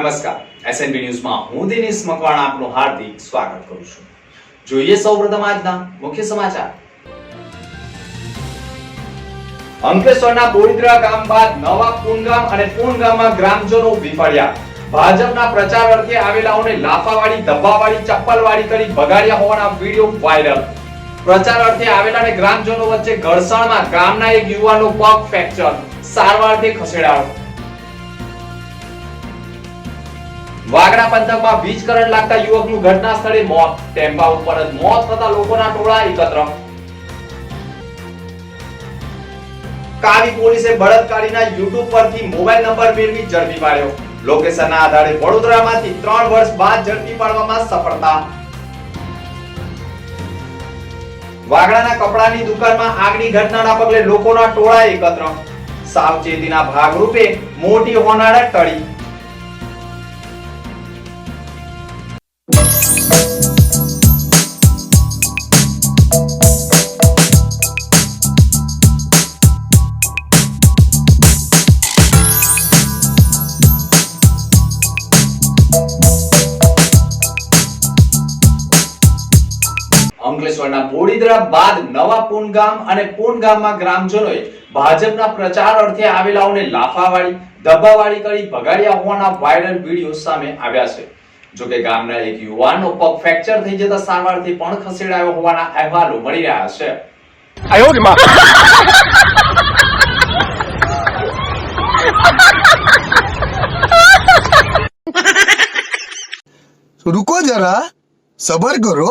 નમસ્કાર. એસએનબી ન્યૂઝમાં હું દિનેશ મકવાણા આપનું હાર્દિક સ્વાગત કરું છું. જોઈએ સૌપ્રથમ આજના મુખ્ય સમાચાર. અંકલેશ્વરના બોડીદ્રા ગામ બાદ નવા પૂનગામ અને પૂનગામમાં ગ્રામજનો વિફળ્યા. ભાજપના પ્રચાર અર્થે આવેલાઓને લાફાવાળી ધબ્બાવાળી ચપ્પલવાળી કરી ભગાડ્યા હોવાના વીડિયો વાયરલ. પ્રચાર અર્થે આવેલાને ગ્રામજનો વચ્ચે ઘર્ષણમાં ગામના એક યુવાનો પગ ફ્રેક્ચર. સારવારથી ખસેડાયો. વાગડા પંથકમાં વીજ કરંટ લાગતા યુવકનું ઘટના સ્થળે મોત. ટેમ્પા ઉપર જ મોત થતા લોકોના ટોળા એકત્ર. કાવી પોલીસે બળદકારીના યુટ્યુબ પરથી મોબાઈલ નંબર મેળવી ઝડપી પાડ્યો. લોકેશનના આધારે વડોદરામાંથી ત્રણ વર્ષ બાદ ઝડપી પાડવામાં સફળતા. વાગડાના કપડાની દુકાનમાં આગની ઘટનાના પગલે લોકોના ટોળા એકત્ર. સાવચેતીના ભાગરૂપે મોટી હોનારત ટળી. અંકલેશ્વરના બોડીદરા બાદ નવા પૂનગામ અને પૂન ગામમાં ગ્રામજનોએ ભાજપના પ્રચાર અર્થે આવેલાઓને લાફાવાળી દબાવાળી કરી ભગાડ્યા હોવાના વાયરલ વીડિયો સામે આવ્યા છે. જોકે ગામના એક યુવાનનો પગ ફ્રેક્ચર થઈ જતા સારવારથી પણ ખસેડાયો હોવાના અહેવાલો મળી રહ્યા છે. આયો રુકો જરા સબર કરો.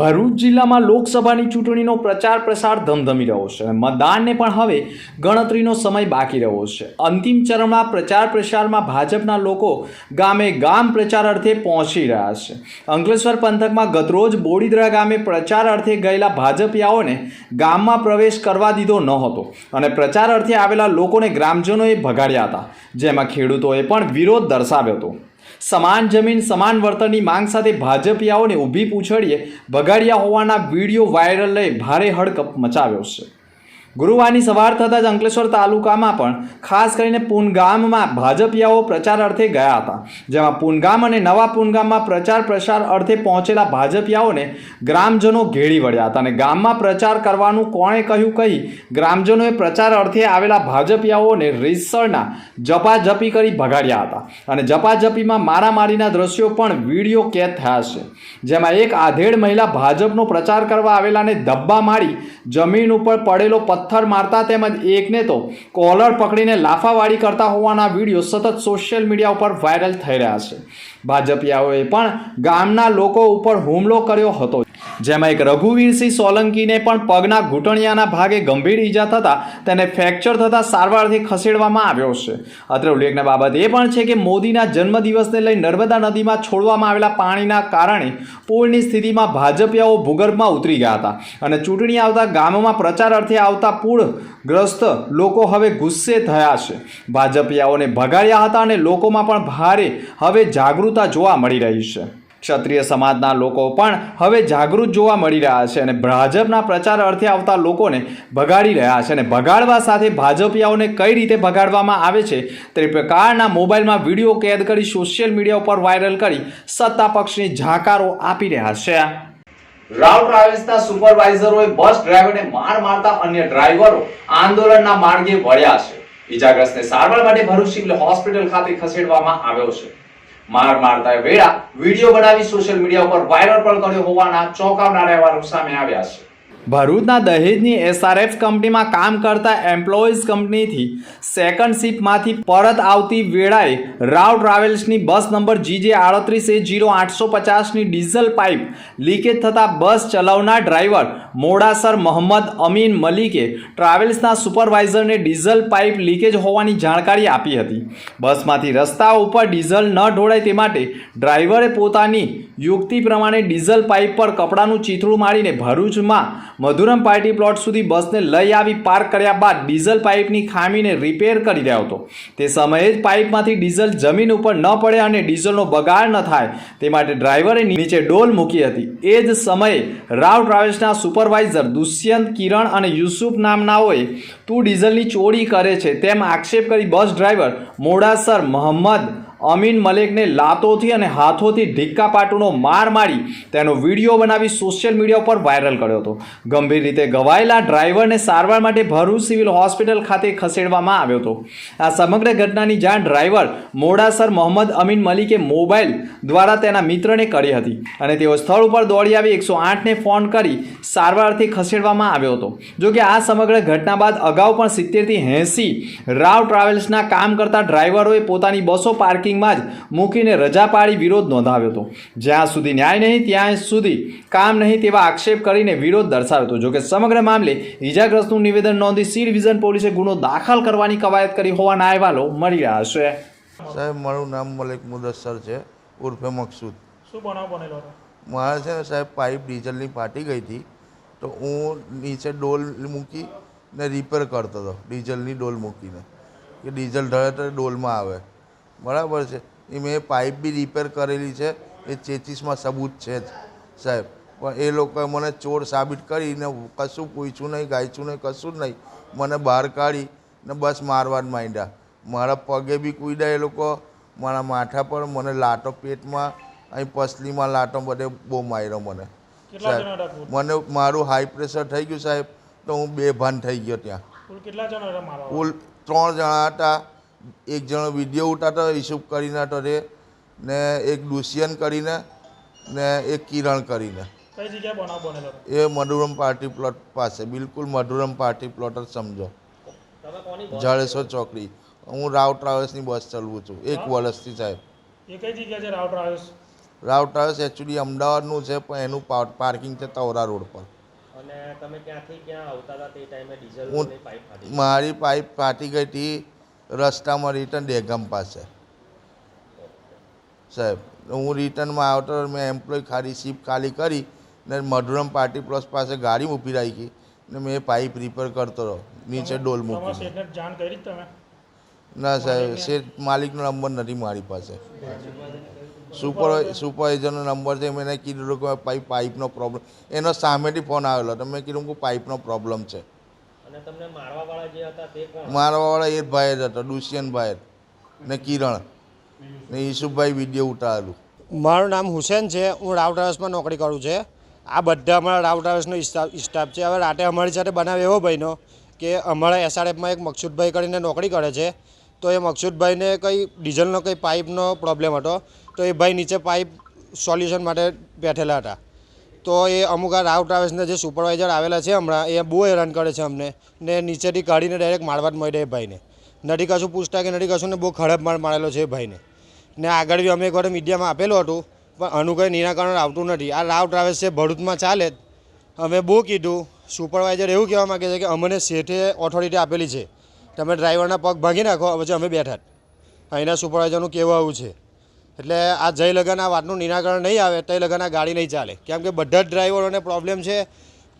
ભરૂચ જિલ્લામાં લોકસભાની ચૂંટણીનો પ્રચાર પ્રસાર ધમધમી રહ્યો છે અને મતદાનને પણ હવે ગણતરીનો સમય બાકી રહ્યો છે. અંતિમ ચરણમાં પ્રચાર પ્રસારમાં ભાજપના લોકો ગામે ગામ પ્રચાર અર્થે પહોંચી રહ્યા છે. અંકલેશ્વર પંથકમાં ગતરોજ બોડીદરા ગામે પ્રચાર અર્થે ગયેલા ભાજપિયાઓને ગામમાં પ્રવેશ કરવા દીધો ન હતો અને પ્રચાર અર્થે આવેલા લોકોને ગ્રામજનોએ ભગાડ્યા હતા. જેમાં ખેડૂતોએ પણ વિરોધ દર્શાવ્યો હતો. સમાન જમીન, સમાન વળતરની માંગ સાથે ભાજપિયાઓને ઊભી પૂછડીએ ભગાડ્યા હોવાના વીડિયો વાયરલ લઈ ભારે હડકપ મચાવ્યો છે. ગુરુવારની સવાર થતાં જ અંકલેશ્વર તાલુકામાં પણ, ખાસ કરીને પૂનગામમાં ભાજપિયાઓ પ્રચાર અર્થે ગયા હતા. જેમાં પૂનગામ અને નવા પૂનગામમાં પ્રચાર પ્રસાર અર્થે પહોંચેલા ભાજપિયાઓને ગ્રામજનો ઘેરી વળ્યા હતા અને ગામમાં પ્રચાર કરવાનું કોણે કહ્યું કહી, ગ્રામજનોએ પ્રચાર અર્થે આવેલા ભાજપિયાઓને રીસળના જપાજપી કરી ભગાડ્યા હતા. અને જપાજપીમાં મારામારીના દ્રશ્યો પણ વીડિયો કેદ થયા છે. જેમાં એક આધેડ મહિલા ભાજપનો પ્રચાર કરવા આવેલાને ધબ્બા મારી જમીન ઉપર પડેલો પથ્થર મારતા તેમજ એકને તો કોલર પકડીને લાફાવાળી કરતા હોવાના વીડિયો સતત સોશિયલ મીડિયા ઉપર વાયરલ થઈ રહ્યા છે. ભાજપિયાઓએ પણ ગામના લોકો ઉપર હુમલો કર્યો હતો. જેમાં એક રઘુવીરસિંહ સોલંકીને પણ પગના ઘૂંટણિયાના ભાગે ગંભીર ઈજા થતાં તેને ફ્રેક્ચર થતાં સારવારથી ખસેડવામાં આવ્યો છે. અત્રે ઉલ્લેખના બાબત એ પણ છે કે મોદીના જન્મદિવસને લઈ નર્મદા નદીમાં છોડવામાં આવેલા પાણીના કારણે પૂરની સ્થિતિમાં ભાજપિયાઓ ભૂગર્ભમાં ઉતરી ગયા હતા અને ચૂંટણી આવતા ગામોમાં પ્રચાર અર્થે આવતા પૂરગ્રસ્ત લોકો હવે ગુસ્સે થયા છે. ભાજપિયાઓને ભગાડ્યા હતા અને લોકોમાં પણ ભારે હવે જાગૃતતા જોવા મળી રહી છે. ક્ષત્રિય સમાજના લોકો પણ હવે જાગૃત જોવા મળી રહ્યા છે અને ભાજપના પ્રચાર અર્થે આવતા લોકોને ભગાડી રહ્યા છે અને ભગાડવા સાથે ભાજપિયાઓને કઈ રીતે ભગાડવામાં આવે છે તે પ્રકારના મોબાઈલમાં વીડિયો કેદ કરી સોશિયલ મીડિયા ઉપર વાયરલ કરી સત્તા પક્ષની ઝાકારો આપી રહ્યા છે. રાવ ટ્રાવેલ્સના સુપરવાઇઝરોએ બસ ડ્રાઈવરને માર મારતા અન્ય ડ્રાઈવરો આંદોલનના માર્ગે વળ્યા છે. ઈજાગ્રસ્તને સારવાર માટે ભરૂચ સિવિલ હોસ્પિટલ ખાતે ખસેડવામાં આવ્યો છે. માર મારતા વેળા વીડિયો બનાવી સોશિયલ મીડિયા ઉપર વાયરલ પણ કર્યો હોવાના ચોંકાવનારા અહેવાલો સામે આવ્યા છે. ભરૂચના દહેજની એસઆરએફ કંપનીમાં કામ કરતા એમ્પ્લોઈઝ કંપનીથી સેકન્ડ શિફ્ટમાંથી પરત આવતી વેળાએ રાવ ટ્રાવેલ્સની બસ નંબર જીજે આડત્રીસ એ જીરો આઠસો પચાસની ડીઝલ પાઇપ લીકેજ થતાં બસ ચલાવનાર ડ્રાઈવર મોડાસર મોહમ્મદ અમીન મલિકે ટ્રાવેલ્સના સુપરવાઇઝરને ડીઝલ પાઇપ લીકેજ હોવાની જાણકારી આપી હતી. બસમાંથી રસ્તા ઉપર ડીઝલ ન ઢોળાય તે માટે ડ્રાઈવરે પોતાની યુક્તિ પ્રમાણે ડીઝલ પાઇપ પર કપડાનું ચીથડું મારીને ભરૂચમાં મધુરમ પાર્ટી પ્લોટ સુધી બસને લઈ આવી પાર્ક કર્યા બાદ ડીઝલ પાઇપની ખામીને રિપેર કરી રહ્યો હતો. તે સમયે જ પાઇપમાંથી ડીઝલ જમીન ઉપર ન પડે અને ડીઝલનો બગાડ ન થાય, તે માટે ડ્રાઈવરે નીચે ડોલ મૂકી હતી. એ જ સમયે રાવ ટ્રાવેલ્સના સુપરવાઇઝર દુષ્યંત કિરણ અને યુસુફ નામનાઓએ તું ડીઝલની ચોરી કરે છે તેમ આક્ષેપ કરી બસ ડ્રાઈવર મોડાસર મોહમ્મદ અમીન મલેકને લાતોથી અને હાથોથી ઢીક્કા પાટુનો માર મારી તેનો વીડિયો બનાવી સોશિયલ મીડિયા ઉપર વાયરલ કર્યો હતો. ગંભીર રીતે ઘવાયેલા ડ્રાઈવરને સારવાર માટે ભરૂચ સિવિલ હોસ્પિટલ ખાતે ખસેડવામાં આવ્યો હતો. આ સમગ્ર ઘટનાની જાણ ડ્રાઈવર મોડાસર મોહમ્મદ અમીન મલિકે મોબાઈલ દ્વારા તેના મિત્રને કરી હતી અને તેઓ સ્થળ ઉપર દોડી આવી એકસો આઠને ફોન કરી સારવારથી ખસેડવામાં આવ્યો હતો. જોકે આ સમગ્ર ઘટના બાદ અગાઉ પણ સિત્તેરથી એંસી રાવ ટ્રાવેલ્સના કામ કરતા ડ્રાઈવરોએ પોતાની બસો પાર્કિંગમાં જ મૂકીને રજા પાડી વિરોધ નોંધાવ્યો હતો. જ્યાં સુધી ન્યાય નહીં ત્યાં સુધી કામ નહીં તેવા આક્ષેપ કરીને વિરોધ દર્શાવ્યો હતો. જોકે સમગ્ર મામલે ઈજાગ્રસ્તનું નિવેદન નોંધી સી ડિવિઝન પોલીસે ગુનો દાખલ કરવાની કવાયત કરી હોવાના અહેવાલો મળી રહ્યા છે. સાહેબ મારું નામ મલિક મુદસ્સર છે ઉર્ફે મકસૂદ. શું બનાવ બનેલો મારે છે ને સાહેબ પાઇપ ડીઝલની ફાટી ગઈ હતી તો હું નીચે ડોલ મૂકી ને રિપેર કરતો હતો ડીઝલની ડોલ મૂકીને. કે ડીઝલ ઢળે તો ડોલમાં આવે. બરાબર છે. એ મેં પાઇપ બી રિપેર કરેલી છે. એ ચેચીસમાં સબૂત છે જ સાહેબ. પણ એ લોકોએ મને ચોર સાબિત કરીને કશું પૂછ્યું નહીં ગાયચું નહીં કશું જ નહીં. મને બહાર કાઢી ને બસ મારવા જ માંડ્યા. મારા પગે બી કૂદ્યા એ લોકો. મારા માથા પર મને લાટો પેટમાં અહીં પસલીમાં લાટો બધે બહુ માર્યો મને. સાહેબ મને મારું હાઈ પ્રેશર થઈ ગયું સાહેબ. તો હું બેભાન થઈ ગયો ત્યાં. કુલ ત્રણ જણા હતા. એક જણો વીડિયો ઉતારતો ઈશુફ કરીને હતો તે ને એક દુષ્યન કરીને ને એક કિરણ કરીને. એ મધુરમ પાર્ટી પ્લોટ પાસે બિલકુલ મધુરમ પાર્ટી પ્લોટ જ સમજો. જાડેશ્વર ચોકડી. હું રાવ ટ્રાવેલ્સની બસ ચલાવું છું એક વર્ષથી સાહેબ. Rao travels? Rao travels actually અમદાવાદનું છે પણ એનું પાર્કિંગ છે તવરા રોડ પર. હું મારી પાઇપ ફાટી ગઈ હતી રસ્તામાં રિટર્ન ડેગમ પાસે. સાહેબ હું રિટર્નમાં આવતો મેં એમ્પ્લોય ખાલી સીપ ખાલી કરી ને મધુરમ પાર્ટી પ્લસ પાસે ગાડી ઊભી રાખી ને મેં પાઇપ રિપેર કરતો રહ્યો નીચે ડોલ મૂકી. ના સાહેબ શેઠ માલિકનો નંબર નથી મારી પાસે. સુપર સુપરવાઇઝરનો નંબર છે મેં એને કીધું કે પાઇપ પાઇપનો પ્રોબ્લેમ એનો સામેથી ફોન આવેલો તો મેં કીધું કે પાઇપનો પ્રોબ્લેમ છે. અને તમને વાળા જે હતા તે કોણ? મારવાવાળા એ જ ભાઈ જ હતો દુષ્યંતભાઈ ને કિરણ. ને ઈસુભાઈ વીડિયો ઉતારેલું. મારું નામ હુસેન છે હું રાવ ટ્રાવેલ્સમાં નોકરી કરું છે. આ બધા અમારા રાવ ટ્રાવેલ્સનો સ્ટાફ સ્ટાફ છે. હવે રાતે અમારી સાથે બનાવ એવો ભાઈનો કે અમારા એસઆરએફમાં એક મકસુદભાઈ કરીને નોકરી કરે છે. તો એ મકસુદભાઈને કંઈ ડીઝલનો કંઈ પાઇપનો પ્રોબ્લેમ હતો તો એ ભાઈ નીચે પાઇપ સોલ્યુશન માટે બેઠેલા હતા. તો એ અમુક આ રાવ ટ્રાવેલ્સના જે સુપરવાઇઝર આવેલા છે હમણાં, એ બહુ હેરાન કરે છે અમને. ને નીચેથી કાઢીને ડાયરેક્ટ મારવા જ મળી એ ભાઈને. નથી કશું પૂછતા કે નથી કશું ને બહુ ખરાબ માર મારેલો છે ભાઈને. ને આગળ બી અમે એકવાર મીડિયામાં આપેલું હતું, પણ આનું કંઈ નિરાકરણ આવતું નથી. આ રાવ ટ્રાવેલ્સ છે, ભરૂચમાં ચાલે જ. અમે બહુ કીધું, સુપરવાઇઝર એવું કહેવા માગે છે કે અમને શેઠે ઓથોરિટી આપેલી છે. તમે ડ્રાઈવરના પગ ભાંગી નાખો, પછી અમે બેઠા જ. અહીંના સુપરવાઇઝરનું કહેવું આવું છે. એટલે આ જય લગન આ વાતનું નિરાકરણ નહીં આવે તય લગન ગાડી નહીં ચાલે. કેમ કે બધા જ ડ્રાઈવરોને પ્રોબ્લેમ છે,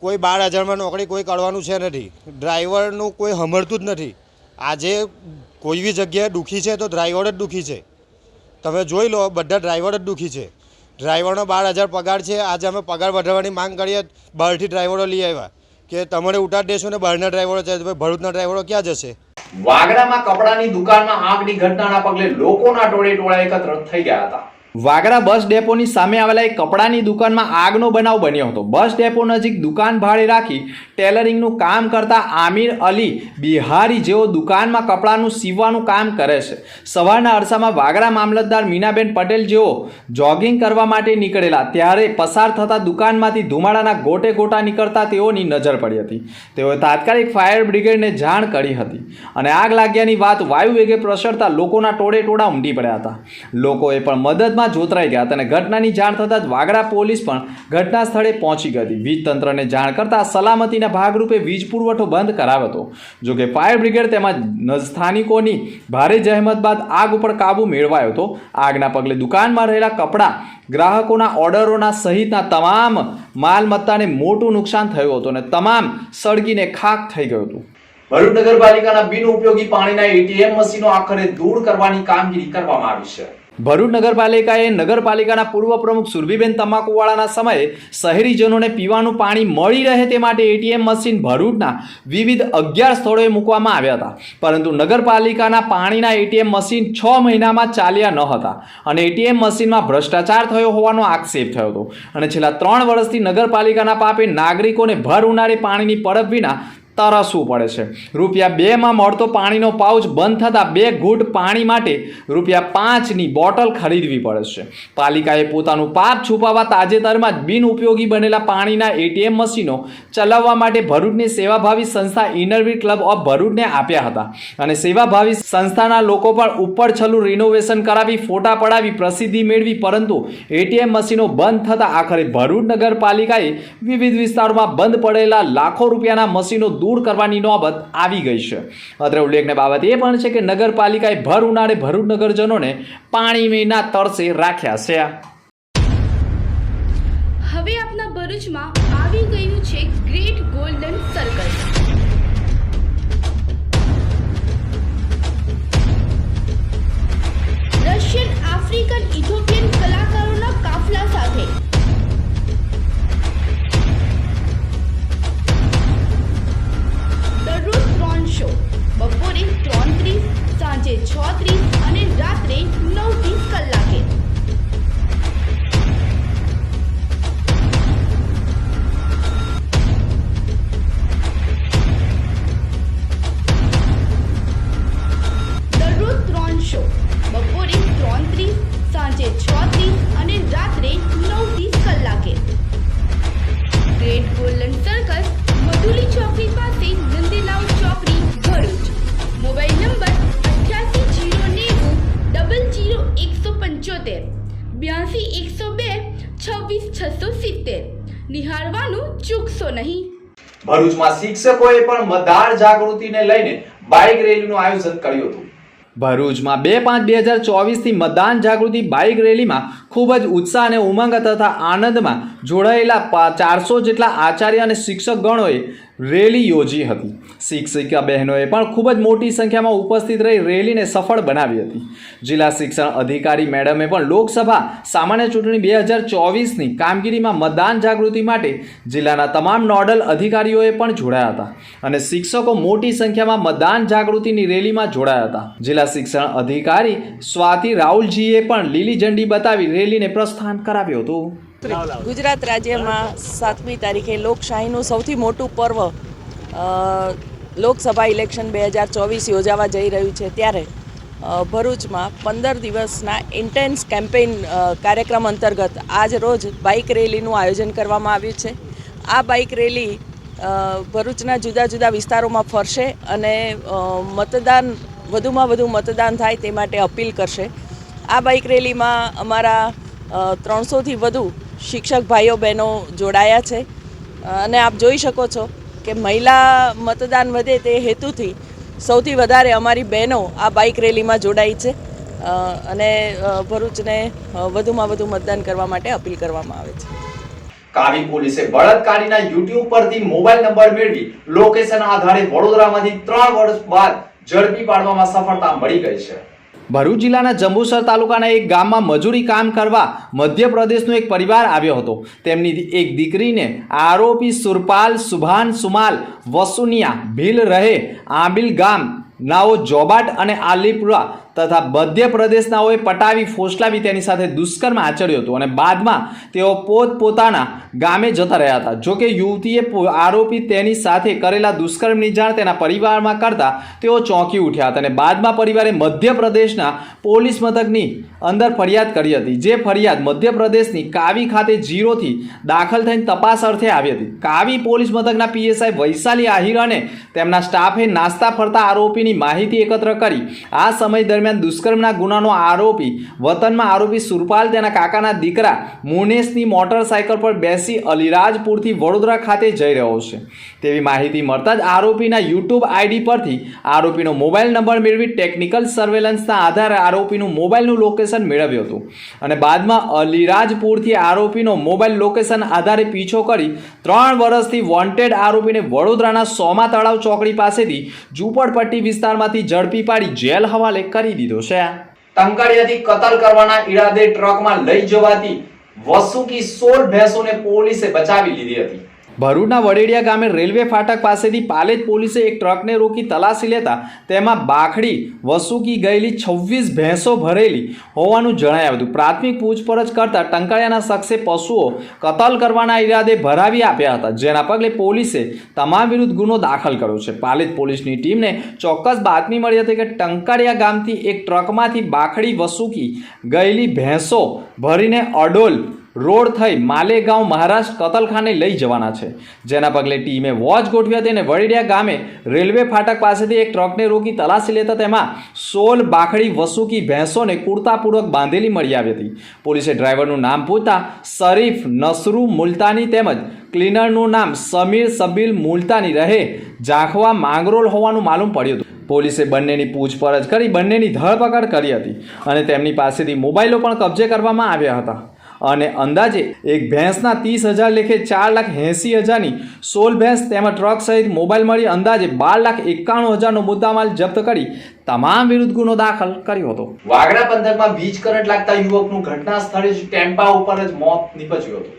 કોઈ બાર હજારમાં નોકરી, કોઈ કરવાનું છે નથી. ડ્રાઈવરનું કોઈ સમળતું જ નથી. આજે કોઈ બી જગ્યાએ દુઃખી છે તો ડ્રાઈવર જ દુઃખી છે. તમે જોઈ લો, બધા ડ્રાઈવર જ દુઃખી છે. ડ્રાઈવરનો બાર હજાર પગાર છે, આજે અમે પગાર વધારવાની માંગ કરીએ, બહારથી ડ્રાઈવરો લઈ આવ્યા. કે તમારે ઉતાર દેશો ને બહારના ડ્રાઈવરો છે તો ભાઈ ભરૂચના ડ્રાઈવરો ક્યાં જશે? વાગડામાં કપડાની દુકાનમાં આગની ઘટનાના પગલે લોકોના ટોળે ટોળા એકત્ર થઈ ગયા હતા. વાગરા બસ ડેપોની સામે આવેલા એક કપડાની દુકાનમાં આગનો બનાવ બન્યો હતો. બસ ડેપો નજીક દુકાન ભાડે રાખી ટેલરિંગનું કામ કરતા આમિર અલી બિહારી જેઓ દુકાનમાં કપડાનું સીવવાનું કામ કરે છે. સવારના અરસામાં વાગરા મામલતદાર મીનાબેન પટેલ જેઓ જોગિંગ કરવા માટે નીકળેલા ત્યારે પસાર થતા દુકાનમાંથી ધુમાડાના ગોટે ગોટા નીકળતા તેઓની નજર પડી હતી. તેઓએ તાત્કાલિક ફાયર બ્રિગેડને જાણ કરી હતી અને આગ લાગ્યાની વાત વાયુ વેગે પ્રસરતા લોકોના ટોળે ટોળા ઉમટી પડ્યા હતા. લોકોએ પણ મદદમાં જોતરાઈ ગયા હતા અને ઘટનાની જાણ થતાં જ વાગડા પોલીસ પણ ઘટના સ્થળે પહોંચી ગઈ હતી. વીજ તંત્રને જાણ કરતાં સલામતીના ભાગરૂપે વીજ પુરવઠો બંધ કરાવ્યો હતો. જોકે ફાયર બ્રિગેડ તેમજ સ્થાનિકોની ભારે જહેમત બાદ આગ ઉપર કાબુ મેળવાયો હતો. આગના પગલે દુકાનમાં રહેલા કપડાં, ગ્રાહકોના ઓર્ડરોના સહિતના તમામ માલમત્તાને મોટું નુકસાન થયું હતું અને તમામ સળગીને ખાક થઈ ગયું હતું. ભરૂચ નગરપાલિકાના બિનઉપયોગી પાણીના એટીએમ મશીનો આખરે દૂર કરવાની કામગીરી કરવામાં આવી છે. ભરૂચ નગરપાલિકાએ નગરપાલિકાના પૂર્વ પ્રમુખ સુરભીબેન તમાકુવાળાના સમયે શહેરીજનોને પીવાનું પાણી મળી રહે તે માટે એટીએમ મશીન ભરૂચના વિવિધ અગિયાર સ્થળોએ મૂકવામાં આવ્યા હતા. પરંતુ નગરપાલિકાના પાણીના એટીએમ મશીન છ મહિનામાં ચાલ્યા ન હતા અને એટીએમ મશીનમાં ભ્રષ્ટાચાર થયો હોવાનો આક્ષેપ થયો હતો. અને છેલ્લા ત્રણ વર્ષથી નગરપાલિકાના પાપે નાગરિકોને ભર ઉનાળે પાણીની પડપ વિના તરસવું પડે છે. રૂપિયા બેમાં મળતો પાણીનો પાઉચ બંધ થતાં બે ઘૂંટ પાણી માટે રૂપિયા પાંચની બોટલ ખરીદવી પડે છે. પાલિકાએ પોતાનું પાપ છુપાવવા તાજેતરમાં જ બિનઉપયોગી બનેલા પાણીના એટીએમ મશીનો ચલાવવા માટે ભરૂચની સેવાભાવી સંસ્થા ઇનરવી ક્લબ ઓફ ભરૂચને આપ્યા હતા. અને સેવાભાવી સંસ્થાના લોકો પણ ઉપર છલું રિનોવેશન કરાવી ફોટા પડાવી પ્રસિદ્ધિ મેળવી, પરંતુ એટીએમ મશીનો બંધ થતાં આખરે ભરૂચ નગરપાલિકાએ વિવિધ વિસ્તારોમાં બંધ પડેલા લાખો રૂપિયાના મશીનો દૂર કરવાની નોબત આવી ગઈ છે. અત્રે ઉલ્લેખની બાબત એ પણ છે કે નગરપાલિકાએ ભર ઉનાળે ભરૂચ નગરજનોને પાણી વિના તરસે રાખ્યા છે. હવે આપના ભરૂચમાં આવી ગયું છે great golden circle Russian African Ethiopian કલાકારોના કાફલા સાથે સિત્તેર નિહાળવાનું ચૂકશો નહીં. ભરૂચમાં શિક્ષકોએ પણ મતદાર જાગૃતિને લઈને બાઇક રેલીનું આયોજન કર્યું હતું. ભરૂચમાં બે પાંચ બે હજાર ચોવીસથી મતદાન જાગૃતિ બાઇક રેલીમાં ખૂબ જ ઉત્સાહ અને ઉમંગ તથા આનંદમાં જોડાયેલા ચારસો જેટલા આચાર્ય અને શિક્ષક ગણોએ રેલી યોજી હતી. શિક્ષિકા બહેનોએ પણ ખૂબ જ મોટી સંખ્યામાં ઉપસ્થિત રહી રેલીને સફળ બનાવી હતી. જિલ્લા શિક્ષણ અધિકારી મેડમે પણ લોકસભા સામાન્ય ચૂંટણી બે હજાર ચોવીસની કામગીરીમાં મતદાન જાગૃતિ માટે જિલ્લાના તમામ નોડલ અધિકારીઓએ પણ જોડાયા હતા અને શિક્ષકો મોટી સંખ્યામાં મતદાન જાગૃતિની રેલીમાં જોડાયા હતા. જિલ્લા શિક્ષણ અધિકારી સ્વાતિ રાહુલજીએ પણ લીલી ઝંડી બતાવી રેલીને પ્રસ્થાન કરાવ્યું હતું. ગુજરાત રાજ્યમાં સાતમી તારીખે લોકશાહીનું સૌથી મોટું પર્વ લોકસભા ઇલેક્શન બે હજાર ચોવીસ યોજાવા જઈ રહ્યું છે ત્યારે ભરૂચમાં પંદર દિવસના ઇન્ટેન્સ કેમ્પેઇન કાર્યક્રમ અંતર્ગત આજ રોજ બાઇક રેલીનું આયોજન કરવામાં આવ્યું છે. આ બાઇક રેલી ભરૂચના જુદા જુદા વિસ્તારોમાં ફરશે અને મતદાન વધુમાં વધુ મતદાન થાય તે માટે અપીલ કરશે. આ બાઇક રેલીમાં અમારા ત્રણસોથી વધુ શિક્ષક ભાઈઓ બહેનો જોડાયા છે. અને આપ જોઈ શકો છો કે મહિલા મતદાન વધે તે હેતુથી સૌથી વધારે અમારી બહેનો આ બાઇક રેલીમાં જોડાઈ છે. અને ભરૂચને વધુમાં વધુ મતદાન કરવા માટે અપીલ કરવામાં આવે છે. કાવી પોલીસે બળાત્કારીના યુટ્યુબ પરથી મોબાઈલ નંબર મેળવી લોકેશન આધારે વડોદરામાંથી ત્રણ વર્ષ બાદ ઝડપી પાડવામાં સફળતા મળી ગઈ છે. ભરૂચ જિલ્લાના જંબુસર તાલુકાના એક ગામમાં મજૂરી કામ કરવા મધ્યપ્રદેશનો એક પરિવાર આવ્યો હતો. તેમની એક દીકરીને આરોપી સુરપાલ સુભાન સુમાલ વસુનિયા ભીલ રહે, આંબિલ ગામ, નાઓ જોબાટ અને આલીપુરા તથા મધ્યપ્રદેશનાઓએ પટાવી ફોસલાવી તેની સાથે દુષ્કર્મ આચર્યું હતું અને બાદમાં તેઓ પોતપોતાના ગામે જતા રહ્યા હતા. જોકે યુવતીએ આરોપી તેની સાથે કરેલા દુષ્કર્મની જાણ તેના પરિવારમાં કરતા તેઓ ચોંકી ઉઠ્યા હતા અને બાદમાં પરિવારે મધ્યપ્રદેશના પોલીસ મથકની અંદર ફરિયાદ કરી હતી, જે ફરિયાદ મધ્યપ્રદેશની કાવી ખાતે જીરોથી દાખલ થઈને તપાસ અર્થે આવી હતી. કાવી પોલીસ મથકના પીએસઆઈ વૈશાલી આહિર અને તેમના સ્ટાફે નાસ્તા ફરતા આરોપીની માહિતી એકત્ર કરી આ સમય દરમિયાન દુષ્કર્મના ગુનાનો આરોપી, વતનમાં આરોપી સુરપાલ, તેના કાકાના દીકરા મુનેશની મોટરસાયકલ પર બેસી અલીરાજપુરથી વડોદરા ખાતે જઈ રહ્યો છે. તેવી માહિતી મળતા જ આરોપીના યુટ્યુબ આઈડી પરથી આરોપીનો મોબાઈલ નંબર મેળવી ટેકનિકલ સર્વેલન્સના આધારે આરોપીનું મોબાઈલનું લોકેશન મેળવ્યું હતું. અને બાદમાં અલીરાજપુરથી આરોપીનો મોબાઈલ લોકેશન આધારે પીછો કરી ત્રણ વર્ષથી વોન્ટેડ આરોપીને વડોદરાના સોમા તળાવ ચોકડી પાસેથી ઝૂંપડપટ્ટી વિસ્તારમાંથી ઝડપી પાડી જેલ હવાલે કરી દીધો છે. ટંકાડિયાથી કતલ કરવાના ઈરાદે ટ્રકમાં લઈ જવાતી વસુકી સોળ ભેંસોને પોલીસે બચાવી લીધી હતી. ભરૂચના વડેડિયા ગામે રેલવે ફાટક પાસેથી પાલેજ પોલીસે એક ટ્રકને રોકી તલાશી લેતા તેમાં બાખડી વસૂકી ગયેલી છવ્વીસ ભેંસો ભરેલી હોવાનું જણાયું હતું. પ્રાથમિક પૂછપરછ કરતાં ટંકાળિયાના શખ્સે પશુઓ કતલ કરવાના ઈરાદે ભરાવી આપ્યા હતા, જેના પગલે પોલીસે તમામ વિરુદ્ધ ગુનો દાખલ કર્યો છે. પાલેજ પોલીસની ટીમને ચોક્કસ બાતમી મળી હતી કે ટંકાળિયા ગામથી એક ટ્રકમાંથી બાખડી વસૂકી ગયેલી ભેંસો ભરીને અડોલ રોડ થઈ માલેગાંવ મહારાષ્ટ્ર કતલખાને લઈ જવાના છે. જેના પગલે ટીમે વોચ ગોઠવી હતી અને વડીડિયા ગામે રેલવે ફાટક પાસેથી એક ટ્રકને રોકી તલાશી લેતા તેમાં સોલ બાખડી વસુકી ભેંસોને કુર્તાપૂર્વક બાંધેલી મળી આવી હતી. પોલીસે ડ્રાઈવરનું નામ પૂછતા શરીફ નસરુ મુલતાની તેમજ ક્લીનરનું નામ સમીર સબીલ મુલતાની રહે ઝાંખવા માંગરોલ હોવાનું માલુમ પડ્યું હતું. પોલીસે બંનેની પૂછપરછ કરી બંનેની ધરપકડ કરી હતી અને તેમની પાસેથી મોબાઈલો પણ કબજે કરવામાં આવ્યા હતા. અને અંદાજે એક ભેંસના ત્રીસ હજાર લેખે ચાર લાખ એંસી હજારની સોલ ભેંસ તેમજ ટ્રક સહિત મોબાઈલ મળી અંદાજે બાર લાખ એકાણું હજારનો મુદ્દામાલ જપ્ત કરી તમામ વિરુદ્ધ ગુનો દાખલ કર્યો હતો. વાગડા પંથકમાં વીજ કરંટ લાગતા યુવકનું ઘટના સ્થળે જ ટેમ્પા ઉપર જ મોત નીપજ્યું હતું.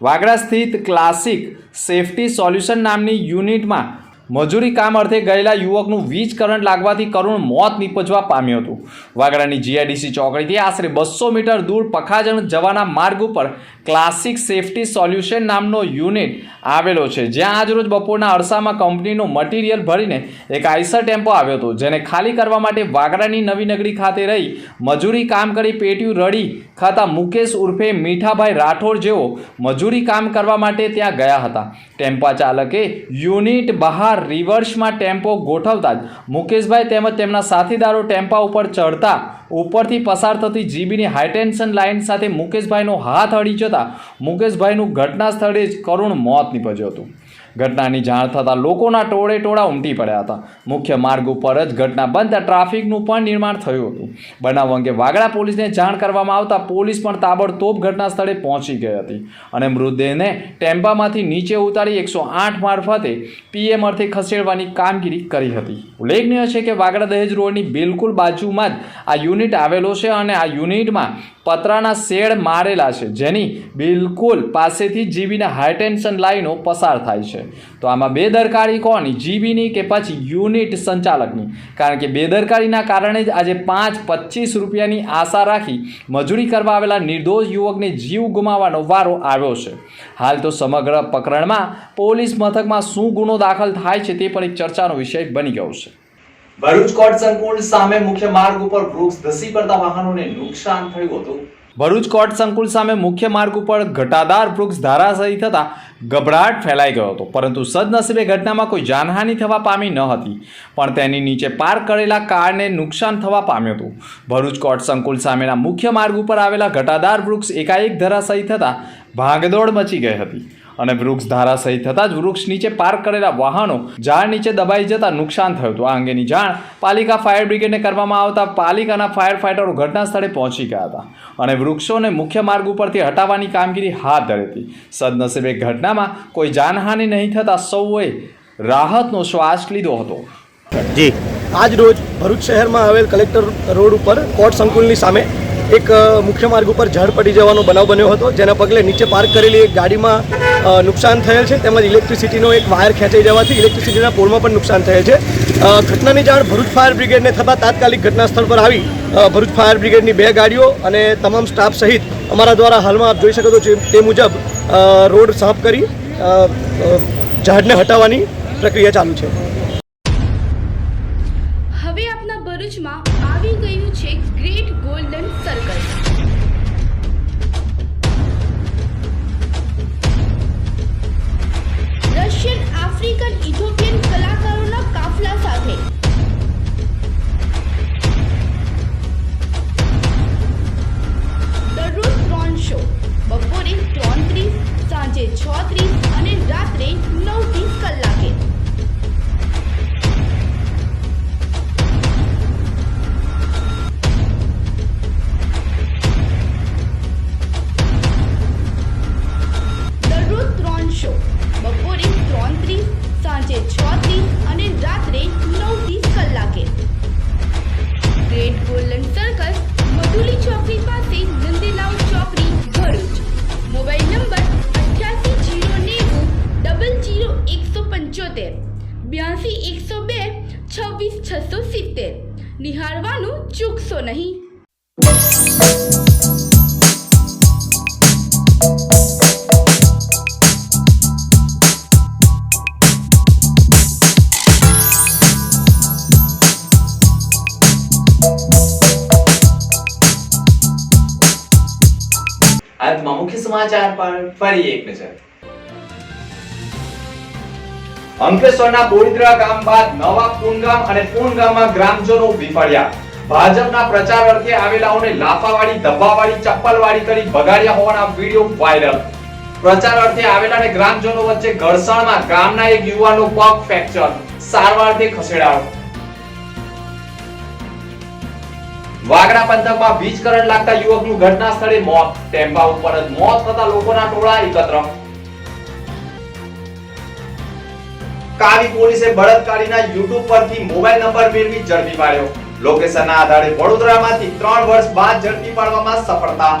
વાગડા સ્થિત ક્લાસિક સેફટી સોલ્યુશન નામની યુનિટમાં મજૂરી કામ અર્થે ગયેલા યુવકનું વીજ કરંટ લાગવાથી કરુણ મોત નીપજવા પામ્યું હતું. વાગડાની જીઆઈડીસી ચોકડીથી આશરે બસો મીટર દૂર પખાજણ જવાના માર્ગ ઉપર ક્લાસિક સેફટી સોલ્યુશન નામનો યુનિટ આવેલો છે. જ્યાં આજરોજ બપોરના અરસામાં કંપનીનું મટીરિયલ ભરીને એક આઈસર ટેમ્પો આવ્યો હતો, જેને ખાલી કરવા માટે વાગડાની નવી નગરી ખાતે રહી મજૂરી કામ કરી પેટ્યું રડી ખાતા મુકેશ ઉર્ફે મીઠાભાઈ રાઠોડ જેઓ મજૂરી કામ કરવા માટે ત્યાં ગયા હતા. ટેમ્પા ચાલકે યુનિટ બહાર રિવર્સમાં ટેમ્પો ગોઠવતા જ મુકેશભાઈ તેમજ તેમના સાથીદારો ટેમ્પા ઉપર ચડતા ઉપરથી પસાર થતી જીબીની હાઈટેન્શન લાઇન સાથે મુકેશભાઈનો હાથ અડી જતા મુકેશભાઈનું ઘટના સ્થળે જ કરુણ મોત નીપજ્યું હતું. ઘટનાની જાણ થતાં લોકોના ટોળે ટોળા ઉમટી પડ્યા હતા. મુખ્ય માર્ગ ઉપર જ ઘટના બનતા ટ્રાફિકનું પણ નિર્માણ થયું હતું. બનાવ અંગે વાગડા પોલીસને જાણ કરવામાં આવતા પોલીસ પણ તાબડતોબ ઘટના સ્થળે પહોંચી ગઈ હતી અને મૃતદેહને ટેમ્પામાંથી નીચે ઉતારી એકસો આઠ મારફતે પીએમ અર્થે ખસેડવાની કામગીરી કરી હતી. ઉલ્લેખનીય છે કે વાગડા દહેજ રોડની બિલકુલ બાજુમાં જ આ યુનિટ આવેલો છે અને આ યુનિટમાં પતરાના શેડ મારેલા છે, જેની બિલકુલ પાસેથી જીબીના હાઈટેન્શન લાઈનો પસાર થાય છે. તો આમાં બેદરકારી કોની? જીબીની કે પછી યુનિટ સંચાલકની? કારણ કે બેદરકારીના કારણે જ આજે પાંચ પચીસ રૂપિયાની આશા રાખી મજૂરી કરવા આવેલા નિર્દોષ યુવકને જીવ ગુમાવવાનો વારો આવ્યો છે. હાલ તો સમગ્ર પ્રકરણમાં પોલીસ મથકમાં શું ગુનો દાખલ થાય છે તે પણ એક ચર્ચાનો વિષય બની ગયો છે. ભરૂચ કોટ સંકુલ સામે મુખ્ય માર્ગ ઉપર વૃક્ષ ધસી પડતા વાહનોને નુકસાન થયું હતું. ભરૂચ કોટ સંકુલ સામે મુખ્ય માર્ગ ઉપર ઘટાદાર વૃક્ષ ધરાશયી થતા ગભરાટ ફેલાઈ ગયો હતો. પરંતુ સદનસીબે ઘટનામાં કોઈ જાનહાનિ થવા પામી ન હતી. પણ તેની નીચે પાર્ક કરેલા કારને નુકસાન થવા પામ્યું હતું. ભરૂચ કોટ સંકુલ સામેના મુખ્ય માર્ગ ઉપર આવેલા ઘટાદાર વૃક્ષ એકાએક ધરાશયી થતાં ભાગદોડ મચી ગઈ હતી. અને વૃક્ષ ધારાશયી થતાં જ વૃક્ષ નીચે પાર્ક કરેલા વાહનો ઝાડ નીચે દબાઈ જતા નુકસાન થયું હતું. આ અંગેની જાણ પાલિકા ફાયર બ્રિગેડને કરવામાં આવતા પાલિકાના ફાયર ફાઇટરો ઘટના સ્થળે પહોંચી ગયા હતા અને વૃક્ષોને મુખ્ય માર્ગ ઉપરથી હટાવવાની કામગીરી હાથ ધરી હતી. સદનસીબે ઘટનામાં કોઈ જાનહાનિ નહીં થતાં સૌએ રાહતનો શ્વાસ લીધો હતો. જી. આજ રોજ ભરૂચ શહેરમાં આવેલ કલેક્ટર રોડ ઉપર કોર્ટ સંકુલની સામે એક મુખ્ય માર્ગ ઉપર ઝાડ પડી જવાનો બનાવ બન્યો હતો, જેના પગલે નીચે પાર્ક કરેલી એક ગાડીમાં નુકસાન થયેલ છે, તેમજ ઇલેક્ટ્રિસિટીનો એક વાયર ખેંચાઈ જવાથી ઇલેક્ટ્રિસિટીના પોલમાં પણ નુકસાન થયેલ છે. ઘટનાની જાણ ભરૂચ ફાયર બ્રિગેડને થતાં તાત્કાલિક ઘટના સ્થળ પર આવી ભરૂચ ફાયર બ્રિગેડની બે ગાડીઓ અને તમામ સ્ટાફ સહિત અમારા દ્વારા હાલમાં આપ જોઈ શકો છો તે મુજબ રોડ સાફ કરી ઝાડને હટાવવાની પ્રક્રિયા ચાલુ છે. બપોરે ત્રણ ત્રીસ સાંજે છ ત્રીસ અને રાત્રે નવ ત્રીસ કલાકે. સમાચાર પર ફરી એક નજર. અંકલેશ્વરના બોડીદ્રા ગામ બાદ નવા પૂનગામ અને પૂનગામમાં ગ્રામજનો વિફળ્યા ભાજપના પ્રચાર અર્થે આવેલાઓને લાફાવાળી, ધબ્બાવાળી, ચપ્પલવાળી કરી ભગાડ્યા હોવાના વીડિયો વાયરલ. પ્રચાર અર્થે આવેલા અને ગ્રામજનો વચ્ચે ઘર્ષણમાં ગામના એક યુવાનનો પગ ફ્રેક્ચર. સારવારથી ખસેડાયો. વાગડા પંથકમાં વીજ કરંટ લાગતા યુવકનું ઘટના સ્થળે મોત. ટેમ્પા ઉપર જ મોત થતા લોકોના ટોળા એકત્ર. કાવી પોલીસે બળદકારીના યુટ્યુબ પરથી મોબાઈલ નંબર મેળવી ઝડપી પાડ્યો. લોકેશનના આધારે વડોદરામાંથી ત્રણ વર્ષ બાદ ઝડપી પાડવામાં સફળતા.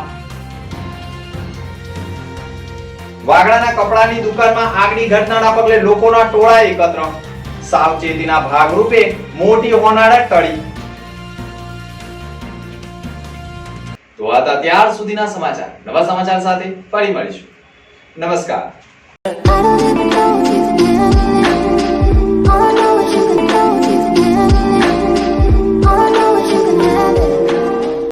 વાગડાના કપડાની દુકાનમાં આગની ઘટનાના પગલે લોકોના ટોળા એકત્ર. સાવચેતીના ભાગરૂપે મોટી હોનારત ટળી. તો આ સુધીના સમાચાર. નવા સમાચાર સાથે ફરી મળીશું. નમસ્કાર.